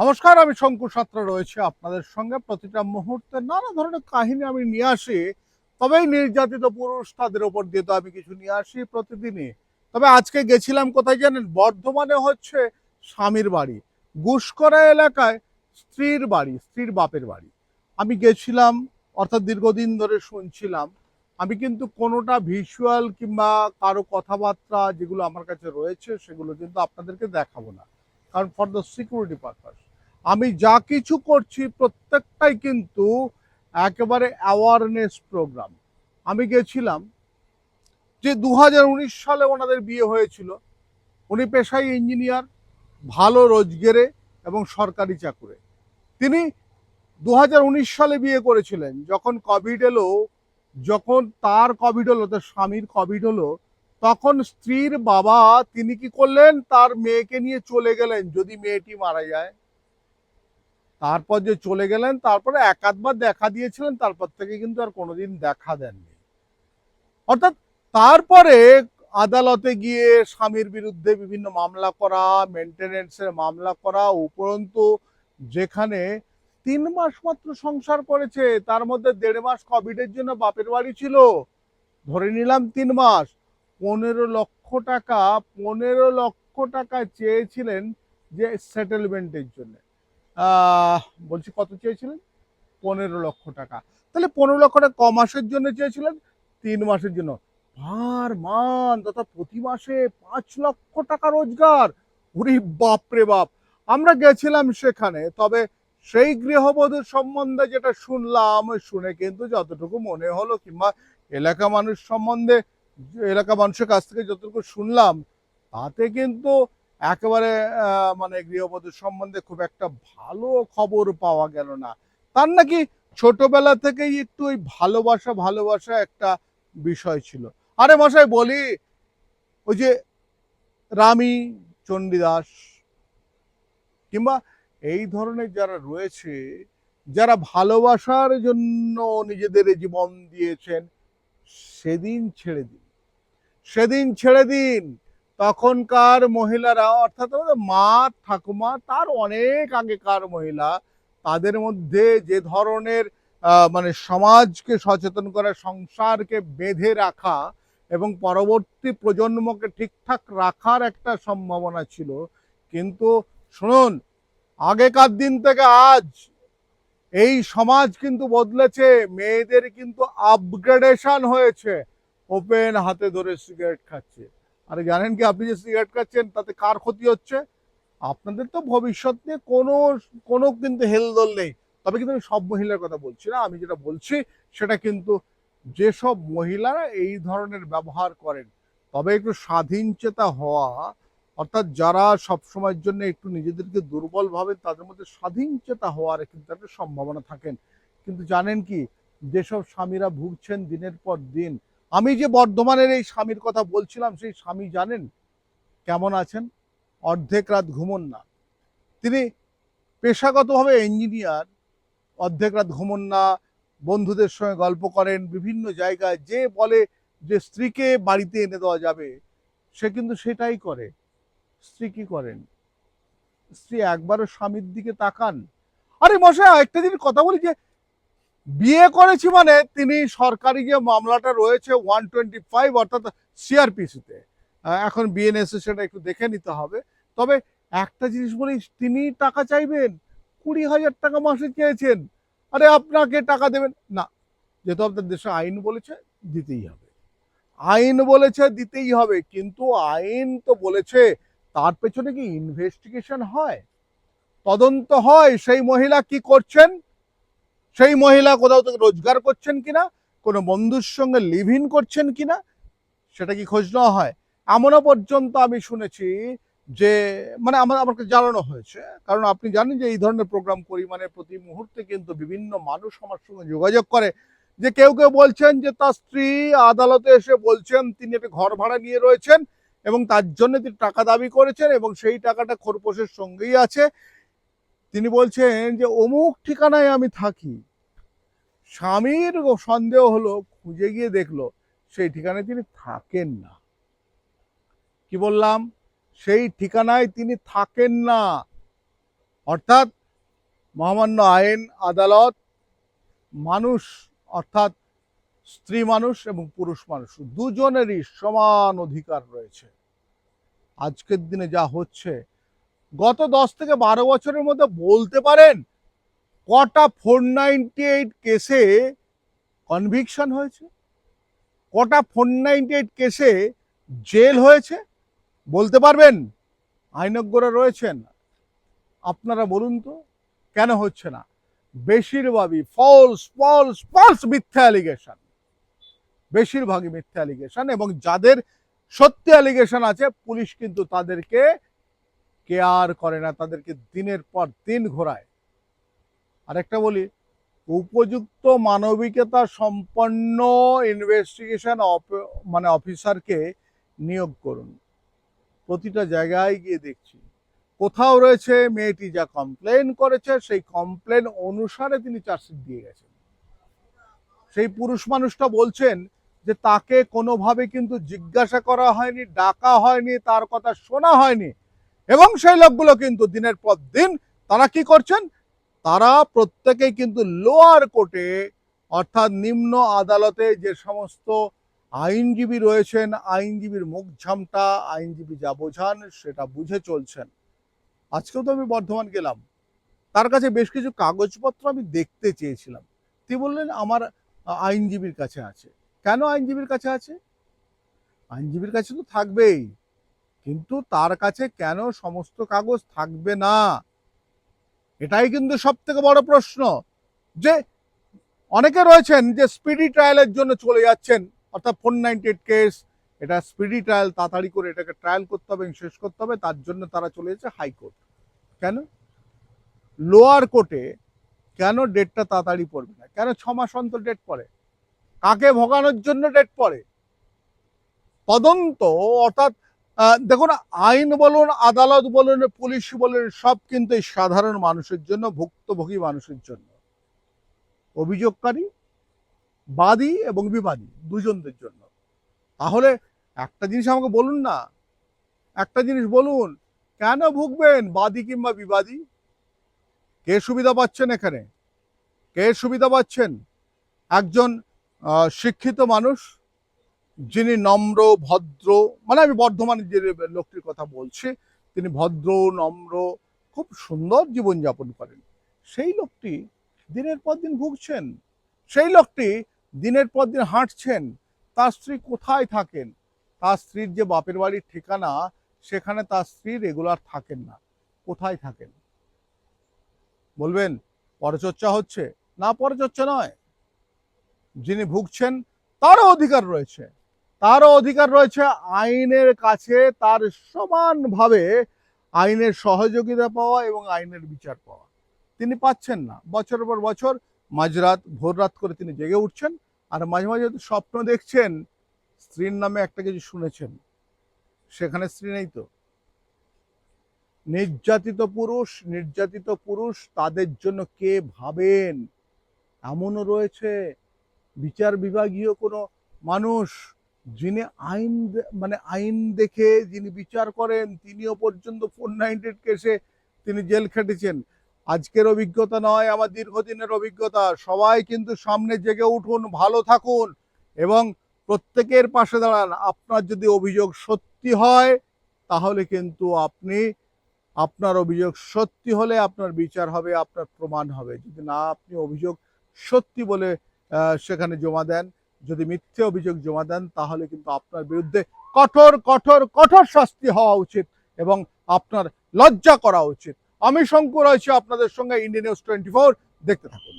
নমস্কার, আমি শঙ্কু সাত্রা রয়েছে আপনাদের সঙ্গে। প্রতিটা মুহূর্তে নানা ধরনের কাহিনী আমি নিয়ে আসি, তবেই নির্যাতিত পুরুষ তাদের ওপর দিয়ে তো আমি কিছু নিয়ে আসি প্রতিদিনই। তবে আজকে গেছিলাম কোথায় জানেন? বর্ধমানে হচ্ছে স্বামীর বাড়ি গুসকরা এলাকায় স্ত্রীর বাড়ি, স্ত্রীর বাপের বাড়ি। আমি গেছিলাম, অর্থাৎ দীর্ঘদিন ধরে শুনছিলাম, আমি কিন্তু কোনোটা ভিজুয়াল কিংবা কারও কথাবার্তা যেগুলো আমার কাছে রয়েছে, সেগুলো কিন্তু আপনাদেরকে দেখাবো না। কারণ ফর দ্য সিকিউরিটি পারপাস আমি যা কিছু করছি প্রত্যেকটাই কিন্তু একেবারে অ্যাওয়ারনেস প্রোগ্রাম আমি গেছিলাম যে দু হাজার উনিশ সালে ওনাদের বিয়ে হয়েছিল। উনি পেশায় ইঞ্জিনিয়ার ভালো রোজগেরে এবং সরকারি চাকুরে। তিনি দু হাজার উনিশ সালে বিয়ে করেছিলেন। যখন কোভিড এলো, যখন তার কোভিড হলো, তার স্বামীর কোভিড হলো, তখন স্ত্রীর বাবা তিনি কি করলেন? তার মেয়েকে নিয়ে চলে গেলেন। যদি মেয়েটি মারা যায় তারপর যে চলে গেলেন, তারপরে একাধবার দেখা দিয়েছিলেন, তারপর থেকে কিন্তু আর কোনোদিন দেখা দেননি। অর্থাৎ তারপরে আদালতে গিয়ে স্বামীর বিরুদ্ধে বিভিন্ন মামলা করা মেনটেনেন্সের মামলা করা উপরন্তু যেখানে তিন মাস মাত্র সংসার করেছে, তার মধ্যে দেড় মাস কোভিডের জন্য বাপের বাড়ি ছিল। ধরে নিলাম তিন মাস। পনেরো লক্ষ টাকা, পনেরো লক্ষ টাকা চেয়েছিলেন যে সেটেলমেন্টের জন্য। বলছি কত চেয়েছিলেন? পনেরো লক্ষ টাকা। তাহলে পনেরো লক্ষ টাকা ক মাসের জন্য চেয়েছিলেন? তিন মাসের জন্য। ভার মান, তথা প্রতি মাসে পাঁচ লক্ষ টাকা রোজগার। উরি বাপরে বাপ। আমরা গেছিলাম সেখানে, তবে সেই গৃহবধূর সম্বন্ধে যেটা শুনলাম, শুনে কিন্তু যতটুকু মনে হলো, কিংবা এলাকা মানুষ সম্বন্ধে, এলাকা মানুষের কাছ থেকে যতটুকু শুনলাম, তাতে কিন্তু একেবারে মানে গৃহবধূর সম্বন্ধে খুব একটা ভালো খবর পাওয়া গেল না। তার নাকি ছোটবেলা থেকেই একটু ওই ভালোবাসা ভালোবাসা একটা বিষয় ছিল। আরে মশাই, বলি, ওই যে রানী চণ্ডীদাস, কিংবা এই ধরনের যারা রয়েছে, যারা ভালোবাসার জন্য নিজেদের জীবন দিয়েছেন, সেদিন ছেড়ে দিন। সেদিন ছেড়ে দিন। তখনকার মহিলারা, অর্থাৎ মা, ঠাকুমা, তার অনেক আগেকার মহিলা, তাদের মধ্যে যে ধরনের মানে সমাজকে সচেতন করা, সংসারকে বেঁধে রাখা এবং পরবর্তী প্রজন্মকে ঠিকঠাক রাখার একটা সম্ভাবনা ছিল। কিন্তু শুনুন, আগেকার দিন থেকে আজ এই সমাজ কিন্তু বদলেছে, মেয়েদের কিন্তু আপগ্রেডেশন হয়েছে। ওপেন হাতে ধরে সিগারেট খাচ্ছে। আরে জানেন কি, আপনি যে সিগারেট খাচ্ছেন, তাতে কার ক্ষতি হচ্ছে? আপনাদের তো ভবিষ্যৎ নিয়ে কোনো কোনো কিন্তু হেলদোল নেই। তবে কিন্তু আমি সব মহিলার কথা বলছি না, আমি যেটা বলছি সেটা কিন্তু যেসব মহিলারা এই ধরনের ব্যবহার করেন, তবে একটু স্বাধীন চেতা হওয়া, অর্থাৎ যারা সব সময়ের জন্য একটু নিজেদেরকে দুর্বল ভাবে তাদের মধ্যে স্বাধীন চেতা হওয়ার কিন্তু একটা সম্ভাবনা থাকেন। কিন্তু জানেন কি, যেসব স্বামীরা ভুগছেন দিনের পর দিন আমি যে বর্ধমানের এই স্বামীর কথা বলছিলাম, সেই স্বামী জানেন কেমন আছেন? অর্ধেক রাত ঘুমন না। তিনি পেশাগতভাবে ইঞ্জিনিয়ার অর্ধেক রাত ঘুমন না, বন্ধুদের সঙ্গে গল্প করেন, বিভিন্ন জায়গায় যে বলে যে স্ত্রীকে বাড়িতে এনে দেওয়া যাবে, সে কিন্তু সেটাই করে। স্ত্রী কি করেন? স্ত্রী একবারও স্বামীর দিকে তাকান। আরে মশাই একটা দিন কথা বলি যে বিয়ে করেছি মানে তিনি সরকারি যে মামলাটা রয়েছে ওয়ান টোয়েন্টি ফাইভ অর্থাৎ সিআরপিসিতে এখন বিএনএসএ সেটা একটু দেখে নিতে হবে। তবে একটা জিনিস বলি, তিনি টাকা চাইবেন? কুড়ি হাজার টাকা মাসে চেয়েছেন। আরে আপনাকে টাকা দেবেন? না, যেহেতু আপনার দেশে আইন বলেছে, দিতেই হবে। আইন বলেছে, দিতেই হবে। কিন্তু আইন তো বলেছে, তার পেছনে কি ইনভেস্টিগেশন হয়? তদন্ত হয়, সেই মহিলা কি করছেন? সেই মহিলা কোথাও থেকে রোজগার করছেন কিনা? কোনো বন্ধুর সঙ্গে লিভ ইন করছেন কিনা? সেটা কি খোঁজ নেওয়া হয়? এমনও পর্যন্ত আমি শুনেছি যে মানে আমার আমাকে জানানো হয়েছে। কারণ আপনি জানেন যে এই ধরনের প্রোগ্রাম করি মানে প্রতি মুহূর্তে কিন্তু বিভিন্ন মানুষ আমার সঙ্গে যোগাযোগ করে। যে কেউ কেউ বলছেন যে, তার স্ত্রী আদালতে এসে বলছেন, তিনি একটা ঘর ভাড়া নিয়ে রয়েছেন এবং তার জন্য তিনি টাকা দাবি করেছেন এবং সেই টাকাটা খোরপোশের সঙ্গেই আছে। তিনি বলছেন যে, অমুক ঠিকানায় আমি থাকি। স্বামীর সন্দেহ হলো, খুঁজে গিয়ে দেখল, সেই ঠিকানায় তিনি থাকেন না। কি বললাম? সেই ঠিকানায় তিনি থাকেন না। অর্থাৎ মহামান্য আইন, আদালত, মানুষ, অর্থাৎ স্ত্রী মানুষ এবং পুরুষ মানুষ, দুজনেরই সমান অধিকার রয়েছে। আজকের দিনে যা হচ্ছে গত দশ থেকে বারো বছরের মধ্যে বলতে পারেন, কটা ফোর নাইনটি এইট কেসে কনভিকশন হয়েছে? কটা ফোর নাইনটি এইট কেসে জেল হয়েছে? বলতে পারবেন? আইনজ্ঞরা রয়েছেন। আপনারা বলুন তো, কেন হচ্ছে না? বেশিরভাগই ফলস ফলস ফলস মিথ্যা অ্যালিগেশন বেশিরভাগই মিথ্যা অ্যালিগেশন এবং যাদের সত্যি অ্যালিগেশন আছে, পুলিশ কিন্তু তাদেরকে কেয়ার করে না, তাদেরকে দিনের পর দিন ঘোরায়। আরেকটা বলি, উপযুক্ত মানবিকতা সম্পন্ন ইনভেস্টিগেশন মানে অফিসারকে নিয়োগ করুন। প্রতিটা জায়গায় গিয়ে দেখছি। কোথাও রয়েছে মেয়েটি যা কমপ্লেন করেছে, সেই কমপ্লেন অনুসারে তিনি চার্জশিট দিয়ে গেছেন। সেই পুরুষ মানুষটা বলছেন যে তাকে কোনোভাবে কিন্তু জিজ্ঞাসা করা হয়নি, ডাকা হয়নি, তার কথা শোনা হয়নি। এবং সেই লোকগুলো কিন্তু দিনের পর দিন তারা কি করছেন? তারা প্রত্যেকেই কিন্তু লোয়ার কোর্টে অর্থাৎ নিম্ন আদালতে যে সমস্ত আইনজীবী রয়েছেন, আইনজীবীর মুখ ঝামটা আইনজীবী যা বোঝান সেটা বুঝে চলছেন। আজকেও তো আমি বর্ধমান গেলাম। তার কাছে বেশ কিছু কাগজপত্র আমি দেখতে চেয়েছিলাম। তিনি বললেন, আমার আইনজীবীর কাছে আছে। কেন আইনজীবীর কাছে আছে? আইনজীবীর কাছে তো থাকবেই। কিন্তু তার কাছে কেন সমস্ত কাগজ থাকবে না? এটাই কিন্তু সব থেকে বড় প্রশ্ন। যে অনেকে রয়েছেন যে স্পিডি ট্রায়ালের জন্য চলে যাচ্ছেন, অর্থাৎ ফোর নাইনটি এইট কেস, এটা স্পিডি ট্রায়াল তাড়াতাড়ি করে এটাকে ট্রায়াল করতে হবে শেষ করতে হবে, তার জন্য তারা চলে যাচ্ছে হাইকোর্ট কেন? লোয়ার কোর্টে কেন ডেটটা তাড়াতাড়ি পড়বে না? কেন ছ মাস অন্তর ডেট পড়ে? কাকে ভোগানোর জন্য ডেট পড়ে? তদন্ত, অর্থাৎ দেখুন, আইন বলুন, আদালত বলুন, পুলিশ বলুন, সব কিন্তু সাধারণ মানুষের জন্য, ভুক্তভোগী মানুষের জন্য। অভিযোগকারী, বাদী এবং বিবাদী, দুজনদের জন্য। তাহলে একটা জিনিস আমাকে বলুন না, একটা জিনিস বলুন, কেন ভুগবেন, বাদী কিংবা বিবাদী? কে সুবিধা পাচ্ছেন এখানে? কে সুবিধা পাচ্ছেন? একজন শিক্ষিত মানুষ যিনি নম্র, ভদ্র মানে আমি বর্ধমানের যে লোকটির কথা বলছি, তিনি ভদ্র, নম্র, খুব সুন্দর জীবনযাপন করেন। সেই লোকটি দিনের পর দিন ভুগছেন। সেই লোকটি দিনের পর দিন হাঁটছেন। তার স্ত্রী কোথায় থাকেন? তার স্ত্রীর যে বাপের বাড়ির ঠিকানা, সেখানে তার স্ত্রী রেগুলার থাকেন না। কোথায় থাকেন? বলবেন, পরচর্চা হচ্ছে? না, পরচর্চা নয়। যিনি ভুগছেন, তারও অধিকার রয়েছে। তারও অধিকার রয়েছে আইনের কাছে, তার সমানভাবে আইনের সহযোগিতা পাওয়া এবং আইনের বিচার পাওয়া। তিনি পাচ্ছেন না। বছরের পর বছর মাঝরাত ভোররাত করে তিনি জেগে উঠছেন আর মাঝে মাঝে স্বপ্ন দেখছেন, স্ত্রীর নামে একটা কিছু শুনেছেন। সেখানে স্ত্রী নেই তো। নির্যাতিত পুরুষ নির্যাতিত পুরুষ, তাদের জন্য কে ভাবেন? এমনও রয়েছে। বিচার বিভাগীয় কোনো মানুষ যিনি আইন মানে আইন দেখে যিনি বিচার করেন, তিনিও পর্যন্ত ফোর নাইনটি কেসে তিনি জেল খেটেছেন। আজকের অভিজ্ঞতা নয়, আমার দীর্ঘদিনের অভিজ্ঞতা। সবাই কিন্তু সামনে জেগে উঠুন, ভালো থাকুন এবং প্রত্যেকের পাশে দাঁড়ান। আপনার যদি অভিযোগ সত্যি হয়, তাহলে কিন্তু আপনি, আপনার অভিযোগ সত্যি হলে আপনার বিচার হবে, আপনার প্রমাণ হবে। যদি না, আপনি অভিযোগ সত্যি বলে সেখানে জমা দেন যদি মিথ্যে অভিযোগ জমা দেন, তাহলে কিন্তু আপনার বিরুদ্ধে কঠোর কঠোর কঠোর শাস্তি হওয়া উচিত এবং আপনার লজ্জা করা উচিত। আমি শঙ্কু রয়েছি আপনাদের সঙ্গে, ইন্ডিয়া নিউজ টোয়েন্টি দেখতে থাকুন।